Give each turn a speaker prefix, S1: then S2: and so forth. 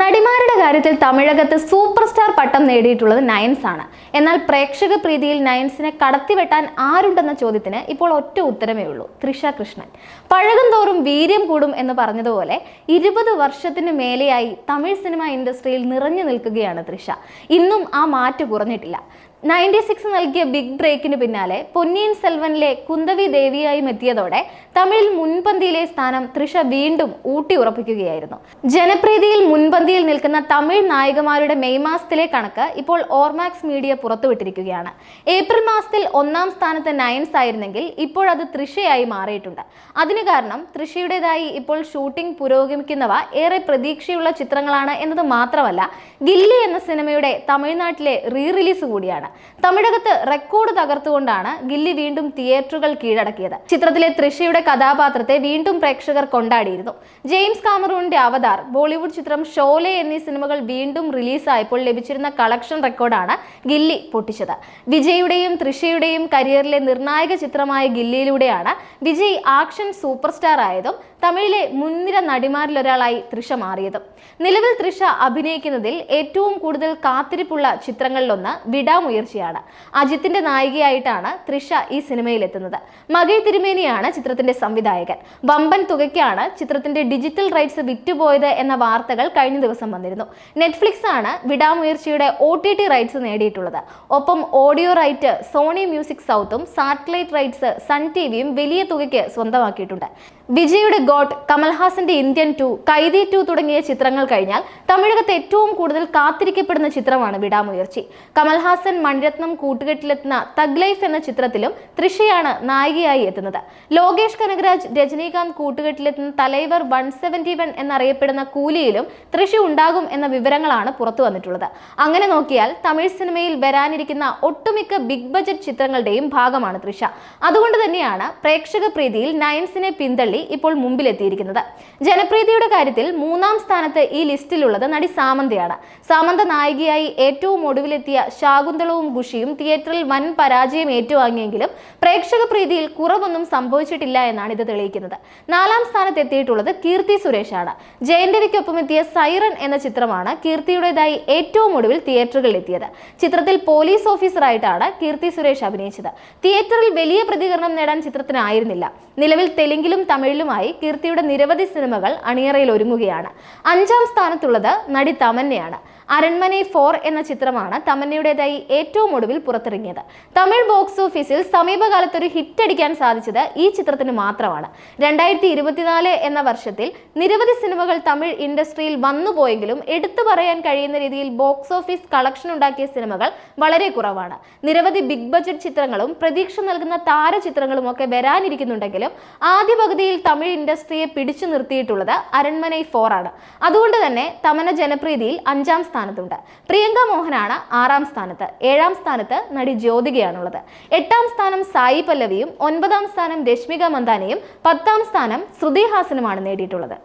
S1: നടിമാരുടെ കാര്യത്തിൽ തമിഴകത്ത് super star പട്ടം നേടിയിട്ടുള്ളത് നയൻസ് ആണ്. എന്നാൽ പ്രേക്ഷക പ്രീതിയിൽ നയൻസിനെ കടത്തിവെട്ടാൻ ആരുണ്ടെന്ന ചോദ്യത്തിന് ഇപ്പോൾ ഒറ്റ ഉത്തരമേ ഉള്ളൂ. തൃഷ കൃഷ്ണൻ. പഴകും തോറും വീര്യം കൂടും എന്ന് പറഞ്ഞതുപോലെ ഇരുപത് വർഷത്തിന് മേലെയായി തമിഴ് സിനിമ ഇൻഡസ്ട്രിയിൽ നിറഞ്ഞു നിൽക്കുകയാണ് തൃഷ. ഇന്നും ആ മാറ്റ് കുറഞ്ഞിട്ടില്ല. നയന്റി സിക്സ് നൽകിയ ബിഗ് ബ്രേക്കിന് പിന്നാലെ പൊന്നിയിൻ സെൽവനിലെ കുന്തവി ദേവിയായും എത്തിയതോടെ തമിഴിൽ മുൻപന്തിയിലെ സ്ഥാനം തൃഷ വീണ്ടും ഊട്ടി ഉറപ്പിക്കുകയായിരുന്നു. ജനപ്രീതിയിൽ മുൻപന്തിയിൽ നിൽക്കുന്ന തമിഴ് നായികമാരുടെ മെയ് മാസത്തിലെ കണക്ക് ഇപ്പോൾ ഓർമാക്സ് മീഡിയ പുറത്തുവിട്ടിരിക്കുകയാണ്. ഏപ്രിൽ മാസത്തിൽ ഒന്നാം സ്ഥാനത്ത് നയൻസ് ആയിരുന്നെങ്കിൽ ഇപ്പോഴത് തൃഷയായി മാറിയിട്ടുണ്ട്. അതിന് കാരണം തൃഷയുടേതായി ഇപ്പോൾ ഷൂട്ടിംഗ് പുരോഗമിക്കുന്നവ ഏറെ പ്രതീക്ഷയുള്ള ചിത്രങ്ങളാണ് എന്നത് മാത്രമല്ല ഗില്ലി എന്ന സിനിമയുടെ തമിഴ്നാട്ടിലെ റീ റിലീസ് കൂടിയാണ്. തമിഴകത്ത് റെക്കോർഡ് തകർത്തുകൊണ്ടാണ് ഗില്ലി വീണ്ടും തിയേറ്ററുകൾ കീഴടക്കിയത്. ചിത്രത്തിലെ തൃഷയുടെ കഥാപാത്രത്തെ വീണ്ടും പ്രേക്ഷകർ കൊണ്ടാടിയിരുന്നു. ജെയിംസ് കാമറൂണിന്റെ അവതാർ ബോളിവുഡ് ചിത്രം ഷോലെ എന്നീ സിനിമകൾ വീണ്ടും റിലീസായപ്പോൾ ലഭിച്ചിരുന്ന കളക്ഷൻ റെക്കോർഡാണ് ഗില്ലി പൊട്ടിച്ചത്. വിജയുടെയും തൃഷയുടെയും കരിയറിലെ നിർണായക ചിത്രമായ ഗില്ലിയിലൂടെയാണ് വിജയ് ആക്ഷൻ സൂപ്പർ സ്റ്റാർ ആയതും തമിഴിലെ മുൻനിര നടിമാരിലൊരാളായി തൃഷ മാറിയതും. നിലവിൽ തൃഷ അഭിനയിക്കുന്നതിൽ ഏറ്റവും കൂടുതൽ കാത്തിരിപ്പുള്ള ചിത്രങ്ങളിലൊന്ന് വിടാമുയർച്ചയാണ് അജിത്തിന്റെ നായികയായിട്ടാണ് തൃഷ ഈ സിനിമയിൽ എത്തുന്നത് മകൈ തിരുമേനിയാണ് ചിത്രത്തിന്റെ സംവിധായകൻ. വമ്പൻ തുകയ്ക്കാണ് ചിത്രത്തിന്റെ ഡിജിറ്റൽ റൈറ്റ്സ് വിറ്റുപോയത് എന്ന വാർത്തകൾ കഴിഞ്ഞ ദിവസം വന്നിരുന്നു. നെറ്റ്ഫ്ലിക്സ് ആണ് വിടാമുയർച്ചയുടെ ഒ ടി ടി റൈറ്റ്സ് നേടിയിട്ടുള്ളത്. ഒപ്പം ഓഡിയോ റൈറ്റ് സോണി മ്യൂസിക് സൗത്തും സാറ്റലൈറ്റ് റൈറ്റ്സ് സൺ ടി വിയും വലിയ തുകയ്ക്ക് സ്വന്തമാക്കിയിട്ടുണ്ട്. വിജയുടെ ഗോട്ട് കമൽഹാസന്റെ ഇന്ത്യൻ ടു കൈതി ടു തുടങ്ങിയ ചിത്രങ്ങൾ കഴിഞ്ഞാൽ തമിഴകത്ത് ഏറ്റവും കൂടുതൽ കാത്തിരിക്കപ്പെടുന്ന ചിത്രമാണ് വിടാമുയർച്ചി. കമൽഹാസൻ മണിരത്നം കൂട്ടുകെട്ടിലെത്തുന്ന തഗ് ലൈഫ് എന്ന ചിത്രത്തിലും തൃഷയാണ് നായികയായി എത്തുന്നത്. ലോകേഷ് കനകരാജ് രജനീകാന്ത് കൂട്ടുകെട്ടിലെത്തുന്ന തലൈവർ വൺ സെവന്റി വൺ എന്നറിയപ്പെടുന്ന കൂലിയിലും തൃഷ ഉണ്ടാകും എന്ന വിവരങ്ങളാണ് പുറത്തു വന്നിട്ടുള്ളത്. അങ്ങനെ നോക്കിയാൽ തമിഴ് സിനിമയിൽ വരാനിരിക്കുന്ന ഒട്ടുമിക്ക ബിഗ് ബജറ്റ് ചിത്രങ്ങളുടെയും ഭാഗമാണ് തൃഷ. അതുകൊണ്ട് തന്നെയാണ് പ്രേക്ഷക പ്രീതിയിൽ നയൻസിനെ പിന്തള്ളി ഇപ്പോൾ മുമ്പിലെത്തിയിരിക്കുന്നത്. ജനപ്രീതിയുടെ കാര്യത്തിൽ മൂന്നാം സ്ഥാനത്ത് ഈ ലിസ്റ്റിലുള്ളത് നടി സാമന്തയാണ്. സാമന്ത നായികയായി ഏറ്റവും ഒടുവിലെത്തിയ ശാകുന്തളവും ഖുഷിയും തിയേറ്ററിൽ വൻ പരാജയം ഏറ്റുവാങ്ങിയെങ്കിലും പ്രേക്ഷക പ്രീതിയിൽ കുറവൊന്നും സംഭവിച്ചിട്ടില്ല എന്നാണ് ഇത് തെളിയിക്കുന്നത്. നാലാം സ്ഥാനത്ത് എത്തിയിട്ടുള്ളത് കീർത്തി സുരേഷാണ്. ജയന്റവിക്കൊപ്പം എത്തിയ സൈറൻ എന്ന ചിത്രമാണ് കീർത്തിയുടേതായി ഏറ്റവും ഒടുവിൽ തിയേറ്ററുകളിൽ എത്തിയത്. ചിത്രത്തിൽ പോലീസ് ഓഫീസറായിട്ടാണ് കീർത്തി സുരേഷ് അഭിനയിച്ചത്. തിയേറ്ററിൽ വലിയ പ്രതികരണം നേടാൻ ചിത്രത്തിനായിരുന്നില്ല. നിലവിൽ തെലുങ്കിലും തമിഴിലുമായി കീർത്തിയുടെ നിരവധി സിനിമകൾ അണിയറയിൽ ഒരുങ്ങുകയാണ്. അഞ്ചാം സ്ഥാനത്തുള്ളത് നടി തമന്നയാണ്. അരൺമനെ ഫോർ എന്ന ചിത്രമാണ് തമന്നയുടേതായി ഏറ്റവും ഒടുവിൽ പുറത്തിറങ്ങിയത്. തമിഴ് ബോക്സ് ഓഫീസിൽ സമീപകാലത്ത് ഒരു ഹിറ്റ് അടിക്കാൻ സാധിച്ചത് ഈ ചിത്രത്തിന് മാത്രമാണ്. രണ്ടായിരത്തി ഇരുപത്തിനാല് എന്ന വർഷത്തിൽ നിരവധി സിനിമകൾ തമിഴ് ഇൻഡസ്ട്രിയിൽ വന്നുപോയെങ്കിലും എടുത്തു പറയാൻ കഴിയുന്ന രീതിയിൽ ബോക്സ് ഓഫീസ് കളക്ഷൻ ഉണ്ടാക്കിയ സിനിമകൾ വളരെ കുറവാണ്. നിരവധി ബിഗ് ബജറ്റ് ചിത്രങ്ങളും പ്രതീക്ഷ നൽകുന്ന താരചിത്രങ്ങളും ഒക്കെ വരാനിരിക്കുന്നുണ്ടെങ്കിലും ആദ്യ പകുതിയിൽ തമിഴ് ഇൻഡസ്ട്രിയെ പിടിച്ചു നിർത്തിയിട്ടുള്ളത് അരൺമനൈ ഫോർ ആണ്. അതുകൊണ്ട് തന്നെ തമന ജനപ്രീതിയിൽ അഞ്ചാം സ്ഥാനത്തുണ്ട്. പ്രിയങ്ക മോഹനാണ് ആറാം സ്ഥാനത്ത്. ഏഴാം സ്ഥാനത്ത് നടി ജ്യോതികയാണുള്ളത്. എട്ടാം സ്ഥാനം സായി പല്ലവിയും ഒൻപതാം സ്ഥാനം രശ്മിക മന്ദാനയും പത്താം സ്ഥാനം ശ്രുതി ഹാസനുമാണ് നേടിയിട്ടുള്ളത്.